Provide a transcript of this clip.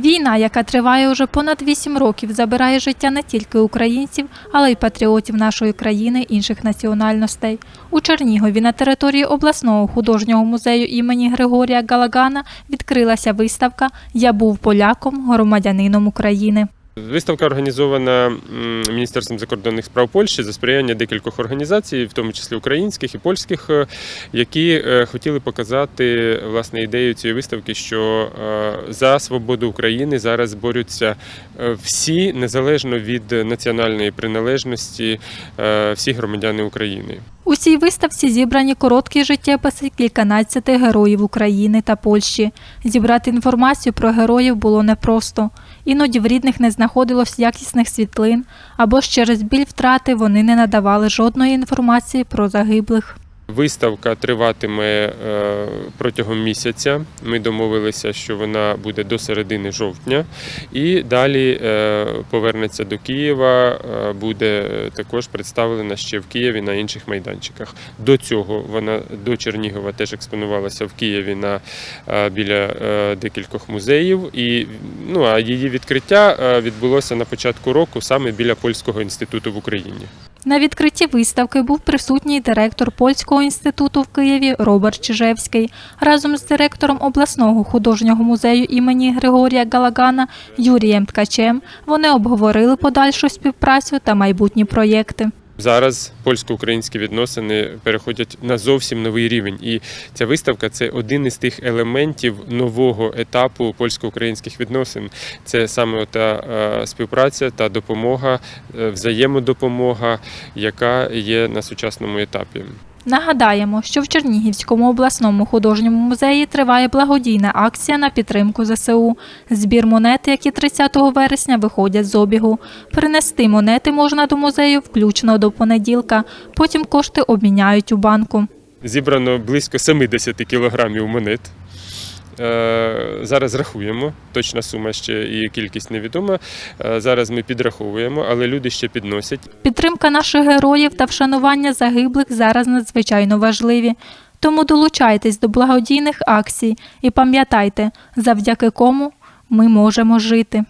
Війна, яка триває уже понад вісім років, забирає життя не тільки українців, але й патріотів нашої країни інших національностей. У Чернігові на території обласного художнього музею імені Григорія Галагана відкрилася виставка Я був поляком, громадянином України. Виставка організована Міністерством закордонних справ Польщі за сприяння декількох організацій, в тому числі українських і польських, е, які е, хотіли показати власне ідею цієї виставки, що е, за свободу України зараз борються всі незалежно від національної приналежності, всі громадяни України. У цій виставці зібрані короткі життєписи кільканадцяти героїв України та Польщі. Зібрати інформацію про героїв було непросто. Іноді в рідних не знаходилось якісних світлин, або ж через біль втрати вони не надавали жодної інформації про загиблих. Виставка триватиме е, протягом місяця. Ми домовилися, що вона буде до середини жовтня, і далі е, повернеться до Києва. е, Буде також представлена ще в Києві на інших майданчиках. До цього вона до Чернігова теж експонувалася в Києві на біля декількох музеїв. І ну а її відкриття відбулося на початку року саме біля польського інституту в Україні. На відкритті виставки був присутній директор польського інституту в Києві Роберт Чижевський. Разом з директором обласного художнього музею імені Григорія Галагана Юрієм Ткачем вони обговорили подальшу співпрацю та майбутні проєкти. Зараз польсько-українські відносини переходять на зовсім новий рівень, і ця виставка це один із тих елементів нового етапу польсько-українських відносин. Це саме та е, співпраця та допомога, е, взаємодопомога, яка є на сучасному етапі. Нагадаємо, що в Чернігівському обласному художньому музеї триває благодійна акція на підтримку ЗСУ. Збір монет, які 30 вересня виходять з обігу. Принести монети можна до музею включно до понеділка. Потім кошти обміняють у банку. Зібрано близько 70 кілограмів монет. Е, Зараз рахуємо. Точна сума ще і кількість невідома. Е, Зараз ми підраховуємо, але люди ще підносять. Підтримка наших героїв та вшанування загиблих зараз надзвичайно важливі. Тому долучайтесь до благодійних акцій і пам'ятайте, завдяки кому ми можемо жити.